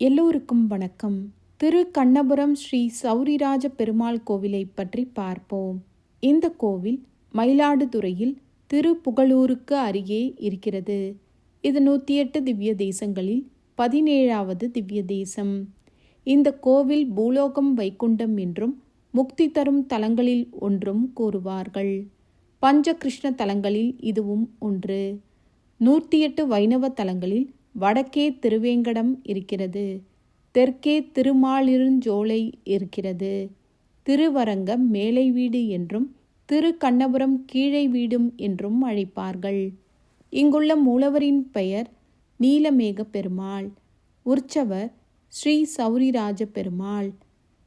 எல்லோருக்கும் வணக்கம். திரு கண்ணபுரம் ஸ்ரீ சௌரிராஜ பெருமாள் கோவிலை பற்றி பார்ப்போம். இந்த கோவில் மயிலாடுதுறையில் திரு புகழூருக்கு அருகே இருக்கிறது. இது நூற்றி எட்டு திவ்ய தேசங்களில் பதினேழாவது திவ்ய தேசம். இந்த கோவில் பூலோகம் வைகுண்டம் என்றும் முக்தி தரும் தலங்களில் ஒன்றும் கூறுவார்கள். பஞ்ச கிருஷ்ண தலங்களில் இதுவும் ஒன்று. நூற்றி எட்டு வைணவ தலங்களில் வடக்கே திருவேங்கடம் இருக்கிறது. தெற்கே திருமாலிருஞ்சோலை இருக்கிறது. திருவரங்கம் மேலை வீடு என்றும் திரு கண்ணபுரம் கீழை வீடும் என்றும் அழைப்பார்கள். இங்குள்ள மூலவரின் பெயர் நீலமேக பெருமாள். உற்சவர் ஸ்ரீ சௌரிராஜ பெருமாள்.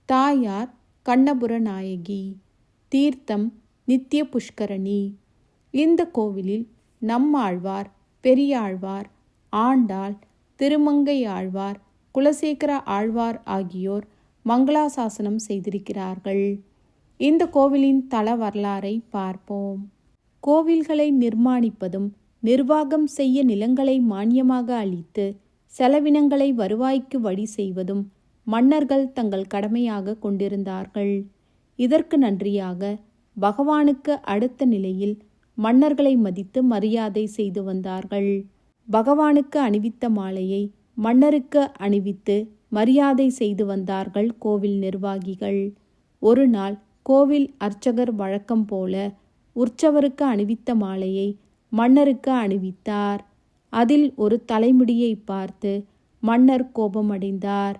தாயார் கண்ணபுர நாயகி. தீர்த்தம் நித்திய புஷ்கரணி. இந்த கோவிலில் நம்மாழ்வார் பெரியாழ்வார் ஆண்டாள் திருமங்கை ஆழ்வார் குலசேகர ஆழ்வார் ஆகியோர் மங்களாசாசனம் செய்திருக்கிறார்கள். இந்த கோவிலின் தல வரலாறை பார்ப்போம். கோவில்களை நிர்மாணிப்பதும் நிர்வாகம் செய்ய நிலங்களை மானியமாக அளித்து செலவினங்களை வருவாய்க்கு வழி செய்வதும் மன்னர்கள் தங்கள் கடமையாக கொண்டிருந்தார்கள். இதற்கு நன்றியாக பகவானுக்கு அடுத்த நிலையில் மன்னர்களை மதித்து மரியாதை செய்து வந்தார்கள். பகவானுக்கு அணிவித்த மாலையை மன்னருக்கு அணிவித்து மரியாதை செய்து வந்தார்கள் கோவில் நிர்வாகிகள். ஒரு நாள் கோவில் அர்ச்சகர் வழக்கம் போல உற்சவருக்கு அணிவித்த மாலையை மன்னருக்கு அணிவித்தார். அதில் ஒரு தலைமுடியை பார்த்து மன்னர் கோபமடைந்தார்.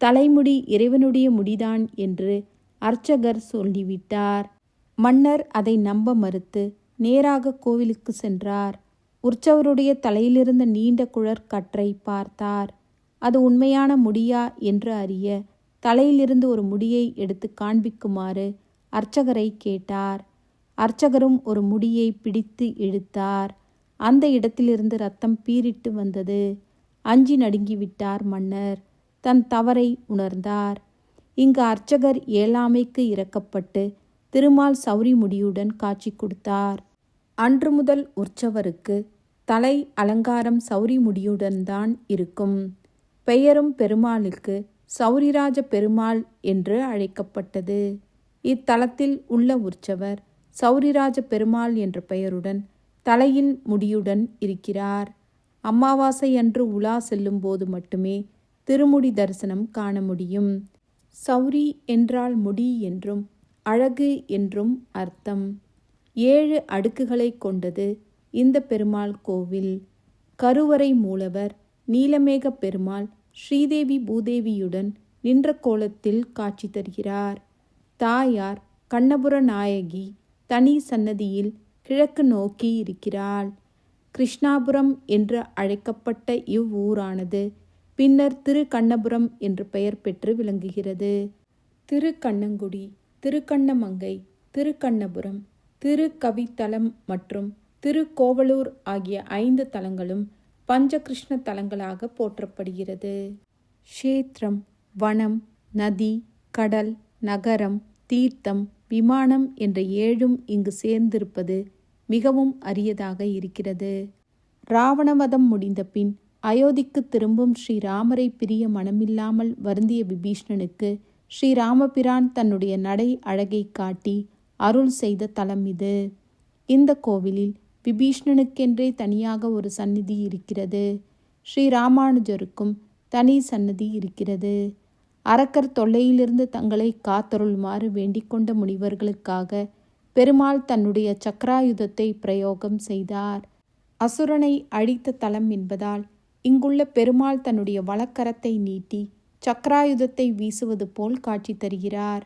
தலைமுடி இறைவனுடைய முடிதான் என்று அர்ச்சகர் சொல்லிவிட்டார். மன்னர் அதை நம்ப மறுத்து நேராக கோவிலுக்கு சென்றார். உற்சவருடைய தலையிலிருந்த நீண்ட குழற்கற்றை பார்த்தார். அது உண்மையான முடியா? என்று அறிய தலையிலிருந்து ஒரு முடியை எடுத்து காண்பிக்குமாறு அர்ச்சகரை கேட்டார். அர்ச்சகரும் ஒரு முடியை பிடித்து இழுத்தார். அந்த இடத்திலிருந்து ரத்தம் பீரிட்டு வந்தது. அஞ்சி நடுங்கிவிட்டார் மன்னர். தன் தவறை உணர்ந்தார். இங்கு அர்ச்சகர் ஏழாமைக்கு இறக்கப்பட்டு திருமால் சௌரி முடியுடன் காட்சி கொடுத்தார். அன்று முதல் உற்சவருக்கு தலை அலங்காரம் சௌரி முடியுடன் தான் இருக்கும். பெயரும் பெருமாளுக்கு சௌரிராஜ பெருமாள் என்று அழைக்கப்பட்டது. இத்தலத்தில் உள்ள உற்சவர் சௌரிராஜ பெருமாள் என்ற பெயருடன் தலையின் முடியுடன் இருக்கிறார். அமாவாசை அன்று உலா செல்லும்போது மட்டுமே திருமுடி தரிசனம் காண முடியும். சௌரி என்றால் முடி என்றும் அழகு என்றும் அர்த்தம். ஏழு அடுக்குகளை கொண்டது. இந்த பெருமாள் கோவில் கருவறை மூலவர் நீலமேக பெருமாள் ஸ்ரீதேவி பூதேவியுடன் நின்ற கோலத்தில் காட்சி தருகிறார். தாயார் கண்ணபுர நாயகி தனி சன்னதியில் கிழக்கு நோக்கி இருக்கிறாள். கிருஷ்ணாபுரம் என்று அழைக்கப்பட்ட இவ்வூரானது பின்னர் திரு கண்ணபுரம் என்று பெயர் பெற்று விளங்குகிறது. திருக்கண்ணங்குடி திருக்கண்ணமங்கை திருக்கண்ணபுரம் திருக்கவித்தலம் மற்றும் திருக்கோவலூர் ஆகிய ஐந்து தலங்களும் பஞ்சகிருஷ்ண தலங்களாக போற்றப்படுகிறது. க்ஷேத்திரம் வனம் நதி கடல் நகரம் தீர்த்தம் விமானம் என்ற ஏழும் இங்கு சேர்ந்திருப்பது மிகவும் அரியதாக இருக்கிறது. ராவணவதம் முடிந்த பின் அயோத்திக்கு திரும்பும் ஸ்ரீராமரை பிரிய மனமில்லாமல் வருந்திய விபீஷ்ணனுக்கு ஸ்ரீராமபிரான் தன்னுடைய நடை அழகை காட்டி அருள் செய்த தலம் இது. இந்த கோவிலில் விபீஷ்ணனுக்கென்றே தனியாக ஒரு சந்நிதி இருக்கிறது. ஸ்ரீ ராமானுஜருக்கும் தனி சன்னதி இருக்கிறது. அரக்கர் தொல்லையிலிருந்து தங்களை காத்தருள்மாறு வேண்டிக்கொண்ட முனிவர்களுக்காக பெருமாள் தன்னுடைய சக்கராயுதத்தை பிரயோகம் செய்தார். அசுரனை அழித்த தலம் என்பதால் இங்குள்ள பெருமாள் தன்னுடைய வழக்கரத்தை நீட்டி சக்கராயுதத்தை வீசுவது போல் காட்சி தருகிறார்.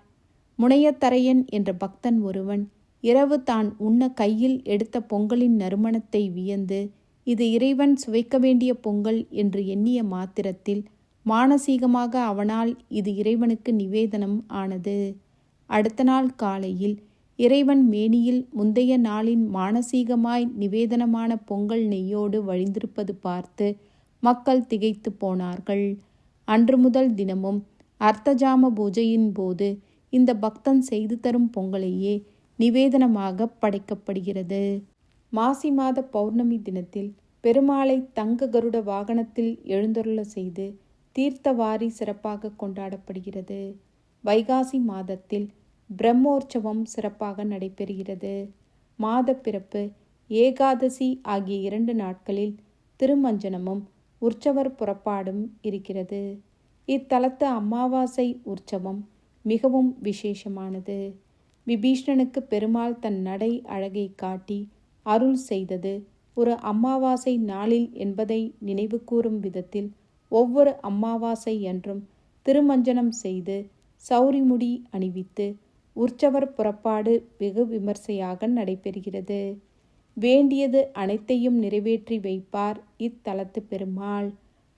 முனையத்தரையன் என்ற பக்தன் ஒருவன் இரவு தான் உண்ண கையில் எடுத்த பொங்கலின் நறுமணத்தை வியந்து இது இறைவன் சுவைக்க வேண்டிய பொங்கல் என்று எண்ணிய மாத்திரத்தில் மானசீகமாக அவனால் இது இறைவனுக்கு நிவேதனம் ஆனது. அடுத்த நாள் காலையில் இறைவன் மேனியில் முந்தைய நாளின் மானசீகமாய் நிவேதனமான பொங்கல் நெய்யோடு வழிந்திருப்பது பார்த்து மக்கள் திகைத்து போனார்கள். அன்று முதல் தினமும் அர்த்தஜாம பூஜையின் போது இந்த பக்தன் செய்து தரும் பொங்கலையே நிவேதனமாக படைக்கப்படுகிறது. மாசி மாத பௌர்ணமி தினத்தில் பெருமாளை தங்க கருட வாகனத்தில் எழுந்தருள செய்து தீர்த்தவாரி சிறப்பாக கொண்டாடப்படுகிறது. வைகாசி மாதத்தில் பிரம்மோற்சவம் சிறப்பாக நடைபெறுகிறது. மாதப்பிறப்பு ஏகாதசி ஆகிய இரண்டு நாட்களில் திருமஞ்சனமும் உற்சவர் புறப்பாடும் இருக்கிறது. இத்தலத்து அமாவாசை உற்சவம் மிகவும் விசேஷமானது. விபீஷ்ணனுக்கு பெருமாள் தன் நடை அழகை காட்டி அருள் செய்தது ஒரு அமாவாசை நாளில் என்பதை நினைவு கூறும் விதத்தில் ஒவ்வொரு அமாவாசை என்றும் திருமஞ்சனம் செய்து சௌரிமுடி அணிவித்து உற்சவர் புறப்பாடு வெகு விமர்சையாக நடைபெறுகிறது. வேண்டியது அனைத்தையும் நிறைவேற்றி வைப்பார் இத்தலத்து பெருமாள்.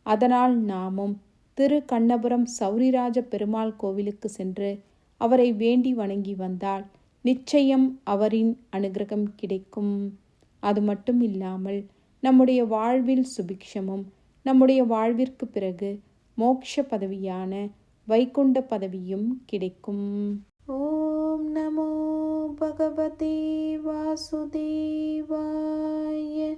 அதனால் நாமும் திரு கண்ணபுரம் சௌரிராஜ பெருமாள் கோவிலுக்கு சென்று அவரை வேண்டி வணங்கி வந்தால் நிச்சயம் அவரின் அனுகிரகம் கிடைக்கும். அது மட்டும் இல்லாமல் நம்முடைய வாழ்வில் சுபிக்ஷமும் நம்முடைய வாழ்விற்கு பிறகு மோக்ஷ பதவியான வைகுண்ட பதவியும் கிடைக்கும். ஓம் நமோ பகவதே வாசுதேவாய.